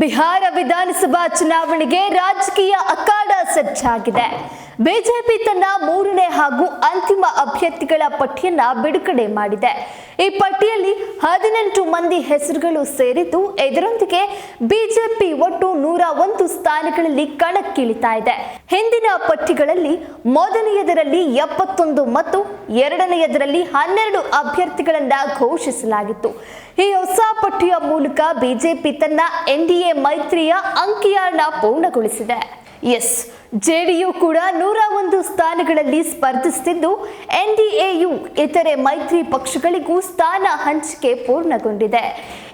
ಬಿಹಾರ ವಿಧಾನಸಭಾ ಚುನಾವಣೆಗೆ ರಾಜಕೀಯ ಅಖಾಡ ಸಜ್ಜಾಗಿದೆ. ಬಿಜೆಪಿ ತನ್ನ ಮೂರನೇ ಹಾಗೂ ಅಂತಿಮ ಅಭ್ಯರ್ಥಿಗಳ ಪಟ್ಟಿಯನ್ನ ಬಿಡುಗಡೆ ಮಾಡಿದೆ. ಈ ಪಟ್ಟಿಯಲ್ಲಿ ಹದಿನೆಂಟು ಮಂದಿ ಹೆಸರುಗಳು ಸೇರಿದ್ದು, ಇದರೊಂದಿಗೆ ಬಿಜೆಪಿ ಒಟ್ಟು ನೂರ ಒಂದು ಸ್ಥಾನಗಳಲ್ಲಿ ಕಣಕ್ಕಿಳಿತಾ ಇದೆ. ಹಿಂದಿನ ಪಟ್ಟಿಗಳಲ್ಲಿ ಮೊದಲನೆಯದರಲ್ಲಿ ಎಪ್ಪತ್ತೊಂದು ಮತ್ತು ಎರಡನೆಯದರಲ್ಲಿ ಹನ್ನೆರಡು ಅಭ್ಯರ್ಥಿಗಳನ್ನ ಘೋಷಿಸಲಾಗಿತ್ತು. ಈ ಹೊಸ ಪಟ್ಟಿಯ ಮೂಲಕ ಬಿಜೆಪಿ ತನ್ನ ಎನ್ಡಿಎ ಮೈತ್ರಿಯ ಅಂಕಿಯನ್ನ ಪೂರ್ಣಗೊಳಿಸಿದೆ. ಎಸ್ ಜೆಡಿಯು ಕೂಡ ನೂರ ಒಂದು ಸ್ಥಾನಗಳಲ್ಲಿ ಸ್ಪರ್ಧಿಸುತ್ತಿದ್ದು ಎನ್ಡಿಎಯು ಇತರೆ ಮೈತ್ರಿ ಪಕ್ಷಗಳಿಗೂ ಸ್ಥಾನ ಹಂಚಿಕೆ ಪೂರ್ಣಗೊಂಡಿದೆ.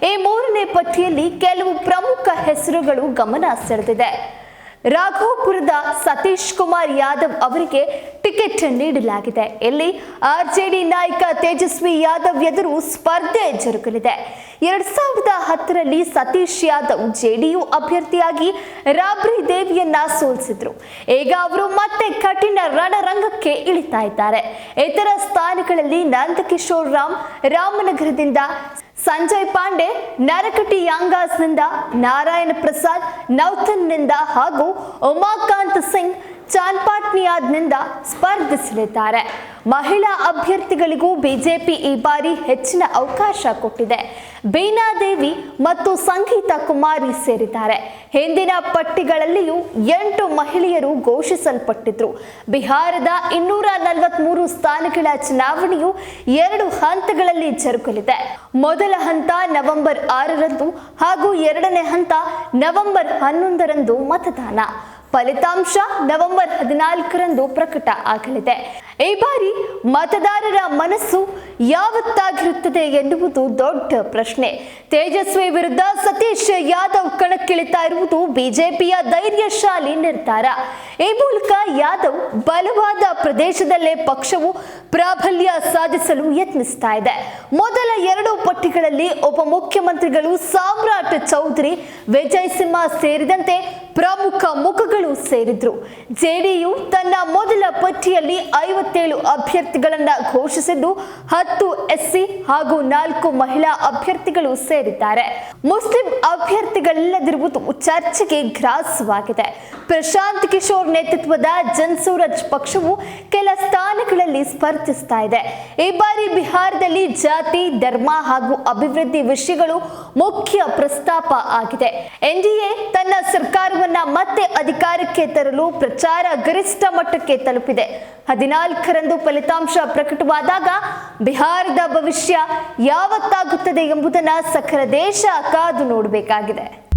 ಈ ಮೂರನೇ ಪಟ್ಟಿಯಲ್ಲಿ ಕೆಲವು ಪ್ರಮುಖ ಹೆಸರುಗಳು ಗಮನ ಸೆಳೆದಿದೆ. ರಾಘೋಪುರದ ಸತೀಶ್ ಕುಮಾರ್ ಯಾದವ್ ಅವರಿಗೆ ಟಿಕೆಟ್ ನೀಡಲಾಗಿದೆ. ಇಲ್ಲಿ ಡಿ ನಾಯಕ ತೇಜಸ್ವಿ ಯಾದವ್ ಎದುರು ಸ್ಪರ್ಧೆ ಜರುಗಲಿದೆ. ಎರಡ್ ಸಾವಿರದ ಹತ್ತರಲ್ಲಿ ಸತೀಶ್ ಯಾದವ್ ಜೆಡಿಯು ಅಭ್ಯರ್ಥಿಯಾಗಿ ರಾಬ್ರಿ ದೇವಿಯನ್ನ ಸೋಲಿಸಿದ್ರು. ಈಗ ಅವರು ಮತ್ತೆ ಕಠಿಣ ರಣರಂಗಕ್ಕೆ ಇಳಿತಾ ಇದ್ದಾರೆ. ಇತರ ಸ್ಥಾನಗಳಲ್ಲಿ ನಂದಕಿಶೋರ್ ರಾಮ್ ರಾಮನಗರದಿಂದ ಸಂಜಯ್ ಪಾಂಡೆ ನರಕಟಿ ಯಾಂಗಾಸ್ನಿಂದ ನಾರಾಯಣ ಪ್ರಸಾದ್ ನೌತನ್ನಿಂದ ಹಾಗೂ ಉಮಾಕಾಂತ್ ಸಿಂಗ್ ಚಾನ್ಪಾಟ್ನಿಯಾದ್ನಿಂದ ಸ್ಪರ್ಧಿಸಲಿದ್ದಾರೆ. ಮಹಿಳಾ ಅಭ್ಯರ್ಥಿಗಳಿಗೂ ಬಿಜೆಪಿ ಈ ಬಾರಿ ಹೆಚ್ಚಿನ ಅವಕಾಶ ಕೊಟ್ಟಿದೆ. ಬೀನಾದೇವಿ ಮತ್ತು ಸಂಗೀತ ಕುಮಾರಿ ಸೇರಿದ್ದಾರೆ. ಹಿಂದಿನ ಪಟ್ಟಿಗಳಲ್ಲಿಯೂ ಎಂಟು ಮಹಿಳೆಯರು ಘೋಷಿಸಲ್ಪಟ್ಟಿದ್ರು. ಬಿಹಾರದ ಇನ್ನೂರ ನಲವತ್ಮೂರು ಸ್ಥಾನಗಳ ಚುನಾವಣೆಯು ಎರಡು ಹಂತಗಳಲ್ಲಿ ಜರುಗಲಿದೆ. ಮೊದಲ ಹಂತ ನವೆಂಬರ್ ಆರರಂದು ಹಾಗೂ ಎರಡನೇ ಹಂತ ನವೆಂಬರ್ ಹನ್ನೊಂದರಂದು ಮತದಾನ. ಫಲಿತಾಂಶ ನವೆಂಬರ್ ಹದಿನಾಲ್ಕರಂದು ಪ್ರಕಟ ಆಗಲಿದೆ. ಈ ಬಾರಿ ಮತದಾರರ ಮನಸ್ಸು ಯಾವತ್ತಾಗಿರುತ್ತದೆ ಎನ್ನುವುದು ದೊಡ್ಡ ಪ್ರಶ್ನೆ. ತೇಜಸ್ವಿ ವಿರುದ್ಧ ಸತೀಶ್ ಯಾದವ್ ಕಣಕ್ಕಿಳಿತಾ ಇರುವುದು ಬಿಜೆಪಿಯ ಧೈರ್ಯಶಾಲಿ ನಿರ್ಧಾರ. ಈ ಮೂಲಕ ಯಾದವ್ ಬಲವಾದ ಪ್ರದೇಶದಲ್ಲೇ ಪಕ್ಷವು ಪ್ರಾಬಲ್ಯ ಸಾಧಿಸಲು ಯತ್ನಿಸ್ತಾ ಇದೆ. ಮೊದಲ ಎರಡು ಪಟ್ಟಿಗಳಲ್ಲಿ ಉಪಮುಖ್ಯಮಂತ್ರಿಗಳು ಸಾಮ್ರಾಟ್ ಚೌಧರಿ, ವಿಜಯ್ ಸಿಂಹ ಸೇರಿದಂತೆ ಪ್ರಮುಖ ಮುಖಗಳು ಸೇರಿದ್ರು. ಜೆಡಿಯು ತನ್ನ ಮೊದಲ ಪಟ್ಟಿಯಲ್ಲಿ ಐವತ್ತೇಳು ಅಭ್ಯರ್ಥಿಗಳನ್ನ ಘೋಷಿಸಿದ್ದು ಹತ್ತು ಎಸ್ಸಿ ಹಾಗೂ ನಾಲ್ಕು ಮಹಿಳಾ ಅಭ್ಯರ್ಥಿಗಳು ಸೇರಿದ್ದಾರೆ. ಮುಸ್ಲಿಂ ಅಭ್ಯರ್ಥಿಗಳಿಲ್ಲದಿರುವುದು ಚರ್ಚೆಗೆ ಗ್ರಾಸವಾಗಿದೆ. ಪ್ರಶಾಂತ್ ಕಿಶೋರ್ ನೇತೃತ್ವದ ಜನ್ಸೂರಜ್ ಪಕ್ಷವು ಕೆಲ ಸ್ಥಾನಗಳಲ್ಲಿ ಸ್ಪರ್ಧಿಸ್ತಾ ಇದೆ. ಈ ಬಾರಿ ಬಿಹಾರದಲ್ಲಿ ಜಾತಿ, ಧರ್ಮ ಹಾಗೂ ಅಭಿವೃದ್ಧಿ ವಿಷಯಗಳು ಮುಖ್ಯ ಪ್ರಸ್ತಾಪ ಆಗಿದೆ. ಎನ್ಡಿಎ ತನ್ನ ಸರ್ಕಾರವನ್ನ ಮತ್ತೆ ಅಧಿಕಾರಕ್ಕೆ ತರಲು ಪ್ರಚಾರ ಗರಿಷ್ಠ ಮಟ್ಟಕ್ಕೆ ತಲುಪಿದೆ. ಹದಿನಾಲ್ಕರಂದು ಫಲಿತಾಂಶ ಪ್ರಕಟವಾದಾಗ ಬಿಹಾರದ ಭವಿಷ್ಯ ಯಾವತ್ತಾಗುತ್ತದೆ ಎಂಬುದನ್ನ ಸಕಲ ದೇಶ ಕಾದು ನೋಡಬೇಕಾಗಿದೆ.